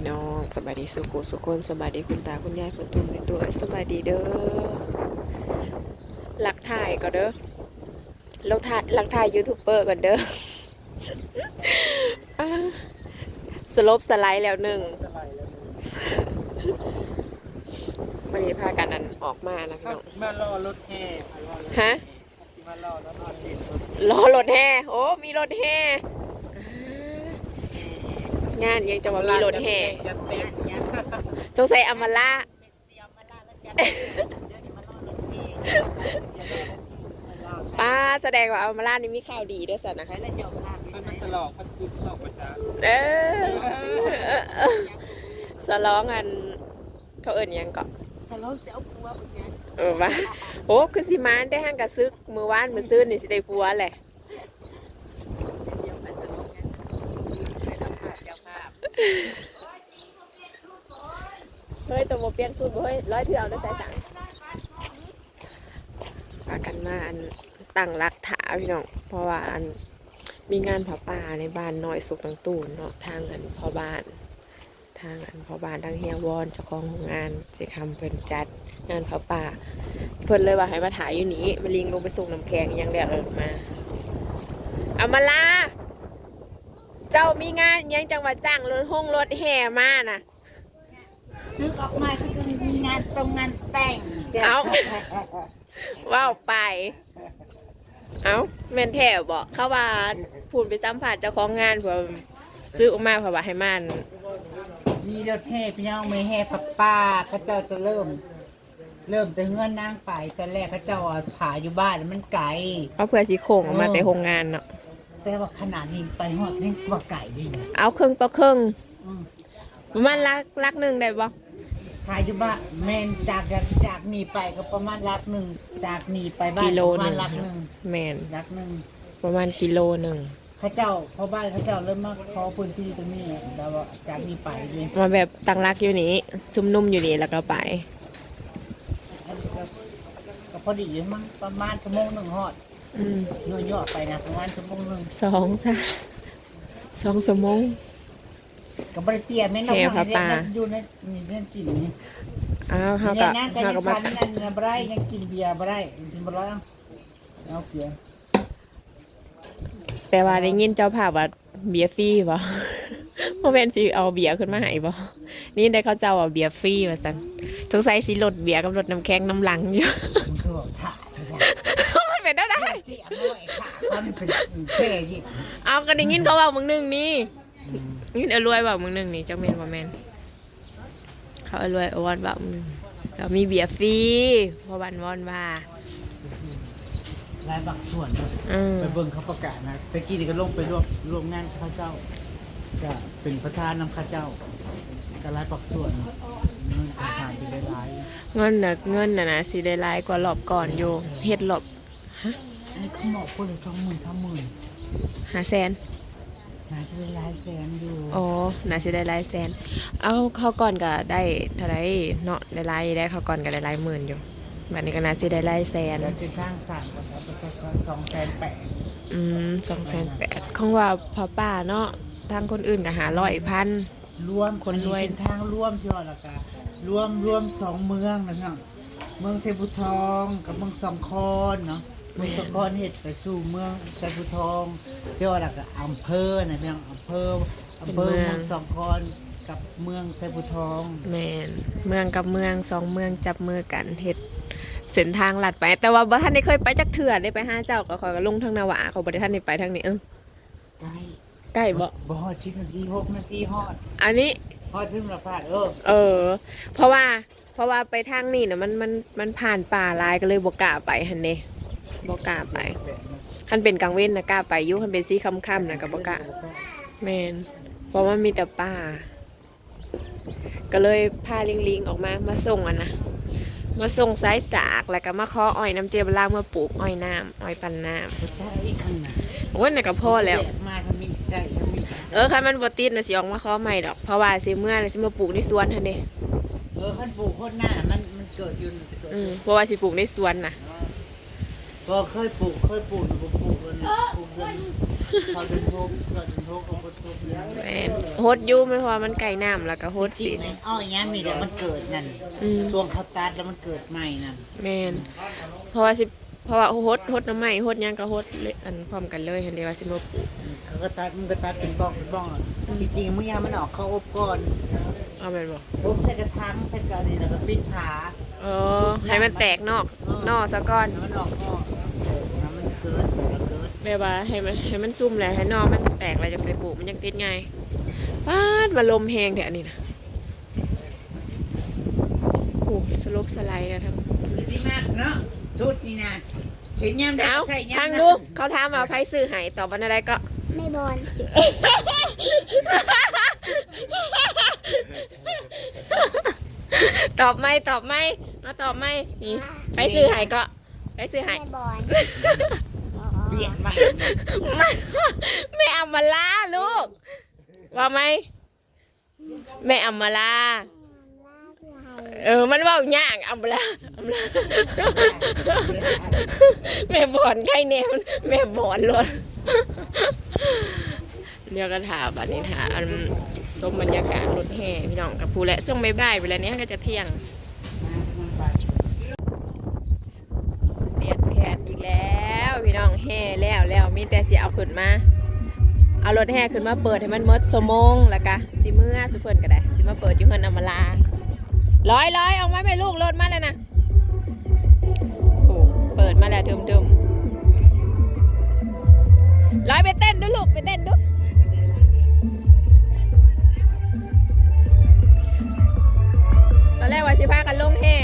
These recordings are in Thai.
พี่น้องสบายดีสุขุสุคนสบายดีคุณตาคุณยายคุณตุ้มในตัวสบายดีเด้อหลักถ่ายก็เด้อหลักถ่ายหลักถ่ายยูทูบเบอร์ก่อนเด้ออ่าสลบสไลด์แล้วหนึ่งสบายแล้ววันนี้พากันอันออกมานะพี่เขาน้องสิมารอรถแห่เขารอรถฮะเขาสิมารอแล้วนอนเล่นรถรอรถแห่โอ้มีรถแห่อ่า งานยังจะว่ามีรถแห่จะเต็มสงสัยอำมาล่าป้าแสดงว่าเอามาล่านี่มีข่าวดีด้วยสันนะคะเพิ่นมันตลอกมันคือตลอกประจาเออสล้องอันเขาเอิ่นหยังก็สโลเสียวปัวเหมือนกันเออว่าโอ้คือสิมานได้ห้างกระซึกมือวานมือซื้อนี่สิได้ผัวแหละ เดียวกันสโลกันไปสัมผัสเจ้าภาพ เฮ้ยตัวโมเปลี่ยนสูตรบ่เฮ้ยร้อยเถื่อเอาได้ใส่สั่งพากันมาอันตั้งรักถาพี่น้องเพราะว่าอันมีงานผาป่าในบ้านน้อยสุกตังตูนเนาะทางอันพ่อบ้าน ทางอันพ่อบ้านทางเฮียวอนเจ้าของโรงงานสิคำเพิ่นจัดงานผาป่า เพิ่นเลยว่าให้มาถ่ายอยู่นี้มาลิงลงไปส่งน้ำแข็งยังเดียวเลยมาเอามาลา เจ้ามีงานอิหยังจังหวัดจ้างรถห้องรถแห่มาน่ะ ซื้อออกมาซื้อก็มีงานตรงงานแต่งเอา ว้าวไป เอาแม่นแถวบอกเข้าว่าพูดไปสัมผัสเจ้าของงานเผื่อซื้อออกมาเผื่อว่าให้มันมีรถแห่พี่น้องไม่แห่พับป้าเขาเจ้าจะเริ่ม เริ่มแต่เงื่อนนางไปตอนแรกเขาเจ้าเอาผาอยู่บ้านมันไกล เอาเผื่อสีโค้งออกมาแต่โรงงานเนาะ แต่ว่าขนาดนี้ไปหอดนี่กว่าไก่ดีนะเอาครึ่งต่อครึ่งอืมประมาณลักลักหนึ่งได้บ่ผาอยู่บ้านแม่นจากจากจากนี่ไปก็ประมาณลักหนึ่งจากนี่ไปบ้านกิโลประหมานึ่ณงลักหนึ่งแมนลักหนึ่งประมาณกิโลหนึ่งเขาเจ้าเพราะบ้านเขาเจ้าเริ่มมาขอพื้นที่ตรงนี้แล้วว่าจากนี้ไปเลยมาแบบตั้งรักอยู่นี้ซุ่มนุ่มอยู่นี่แล้วก็ไปก็ก็พอดีอยู่มั้งประมาณชั่วโมงหนึ่งหอด อืมหน่วยยอดไปนะประมาณชั่วโมงหนึ่งสองจ้ะสองสมง ก็บริเตียแม่นเราแห่พระป่า อยู่ในนี่เล่นกินนี่อ้าวเขาเนี่ก็ยนั่งกันเขายังก็มา ชันนั่นนะบ่ได้ยังกินเบียร์บ่ได้กินบ่ได้เอาเบียร์แต่ว่าได้ยินเจ้าภาพว่าเบียร์ฟรีบ่โมเมนสิเอาเบียร์ขึ้นมาให้บ่ นี่ได้เขาเจ้าว่าเบียร์ฟรีว่าซั่นสงสัยสิลดเบียร์กับลดน้ำแข็งน้ำหลังอยู่ มันคือบอกฉาดที่มัน เป็นได้ได้เตี้ยน้อยขามันเป็นแช่ยิบเอาก็ได้ยินเขาเว่ามึงหนึงนี่ยินเอารวยเว่ามึงหนึงนี่จังแม่นบ่แม่นเขาเอารวยเอาวอนเว่ามึงหนึงแล้วมีเบียร์ฟรีเพราะวันวอนว่ารายบางส่วนนะอืมไปเบิ่งเขาประกาศนะตะกี้นี่ก็ลงไปร่วมร่วมงานข้าเจ้าจะเป็นประธานนำข้าเจ้าก็รายบางส่วนเงินทางไปได้หลาย เงินน่ะเงินน่ะนะสิได้หลายกว่ารอบก่อนอยู่เฮ็ดรอบ อันนี้เขาบอกคนละสองหมื่นสามหมื่น5แสนน่าจะได้หลายแสนอยู่อ๋อ น่าสิได้หลายแสน เอาเขาก่อนก็ได้เท่าไหรเนาะได้หลายได้เขาก่อนก็ได้หลายหมื่นอยู่บัดนี้ก็น่าสิได้หลายแสนแล้วเป็นทางสามก็เอาไปสักสองแสนแปดอืมสองแสนแปดของว่าพอป้าเนาะทางคนอื่นก็หาร้อยพัน รวมคนรวย อัเส้นทางร่วมใช่ไหมล่ะกะรวมรวมสองเมืองนะพี่น้องเมืองเซบุทองกับเมืองสองคอนเนาะเมืองสองคอนเห็ดไปสู่เมืองเซบุทองใช่ไหมล่ะกะอำเภอนะพี่น้องอำเภออำเภอเมืองสองคอนกับเมืองเซบุทองแมนเมืองกับเมืองสองเมืองจับมือกันเฮ็ดเส้นทางลัดไป แต่ว่าบ่ทันได้เคยไปจักเถื่อได้ไปห้าเจ้าก็ขอยก็ลงทางนาวาเขาบ่ได้ทันได้ไปทางนี้เออใกล้ใกล้บ่บ่ฮอดชิดนาทีหกนาทีฮอด อันนี้ฮอดถึงละพาดเออเออ เพราะว่าเพราะว่าไปทางนี้น่ะมันมันมันผ่านป่าหลายก็เลยบ่กล้าไปหั่นเด้ บ่กล้าไปคันเป็นกลางเว้นน่ะกล้าไปอยู่คันเป็นสีค่ำๆน่ะก็บ่กล้าแมนเพราะว่ามีแต่ป่า ก็เลยพาลิงลิงออกมามาส่งอะนะมาส่งสายสากแล้วก็มาขออ้อยน้ำเจยบลาเมื่อปลูกอ้อยน้ำอ้อยปันน้ใช่อันน่ะำโอ้ยน่ะก็พอแล้วมาทำมิได้ทำมิเออคันมันบ่ติดน่ะสิออกมาขอใหม่ดอกเพราะว่าสิเมื่อน่ะสิมาปลูกในสวนหั่นเด้เออขั้นปลูกคนหน้ามันมันเกิดอยู่เกิดอืมเพราะว่าสิปลูกในสวนน่ะ ก็เคยปลูกเคยปลูกหนูก็ปลูกแล้วนปลูกเดือนเขาเดินโทกเขาเดินโทกเขาคนโทกแล้วแม่นโฮดอยู่มันเพราะว่ามันไก่น้ำแล้วก็โฮดจริสิงเลยอ้ออย่างนี้มีแต่มันเกิดนั่นอืมช่วงเขาตัดแล้วมันเกิดใหม่นั่นแม่นเพราะว่าสิเพราะว่าโฮดโฮดน้ำไหม้โฮดหยังก็โฮดเลยอันพร้อมกันเลยเห็นเดียวว่าสิมาปลูกเขาก็ตัดมันก็ตัดเป็นบ้องเป็นบ้องอะจริงๆมึงยามันออกเขาอบก่อนเอาแม่นบ่อบใส่กระถางใส่กระนี่แล้วก็ปิดผา เออให้มันแตกนอกนอกซะก่อน แล้วมันออกน้ำมันเกิด แล้วเกิดแม่ว่าให้มันให้มันซุ่มแหละให้นอกมันแตกแล้วจะไปปลูกมันยังติดไงปาดมาลมแหงแท้อันนี้นะโอ้สลบสไลด์นะทั้งคือสิมากเนาะสุดนี่นะเห็นยามได้เอาใส่ยามทางนั้นดูเขาถามว่าไผซื้อใหายตอบว่าอะไรก็ ไม่บอลตอบไม่ตอบไม่มาตอบไม่นี่ไผซื้อใหายก็ไผซื้อใหาย ไม่บอล เบียดมาไม่ไม่เอามาลาลูกว่าไหมแม่อัมมาลาเออ มันว่ายากอัมมาลาอัมมาลาแม่บอนใครเนี่ยแม่บอนเลยเดี๋ยวก็ถาบัดนี้ถามอันสมบรรยากาศรถแห่พี่น้องกับผู้และช่วงบ่ายๆเวลานี้ก็จะเที่ยง เปลี่ยนแผนอีกแล้วพี่น้อง แห่แล้วแล้วมีแต่เสียเอาขึ้นมา เอารถแห่ขึ้นมาเปิดให้มันหมดสมงแล้วกะสิเมื่อสุเพิ่นก็ได้สิมาเปิดอยู่เฮือนอมาลาร้อยร้อยเอามาไปลูกรถมาแล้วนะโอ้เปิดมาแล้วเดิมๆร้อยไปเต้นดูลูกไปเต้นดูตอนแรกว่าสิพากันลงแห่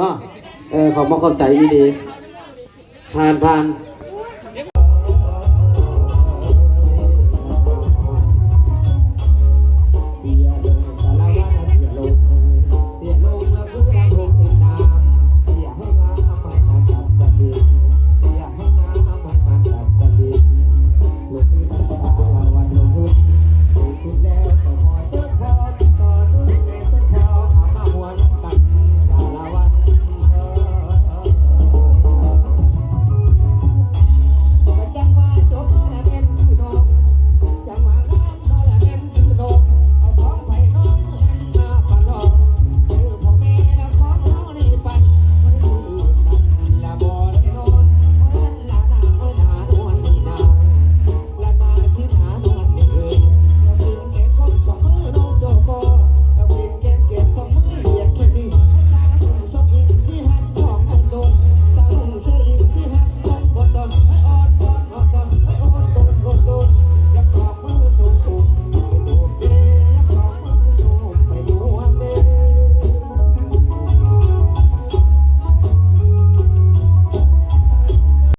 เนาะเออขอมาขอบใจดีดีผ่านผ่าน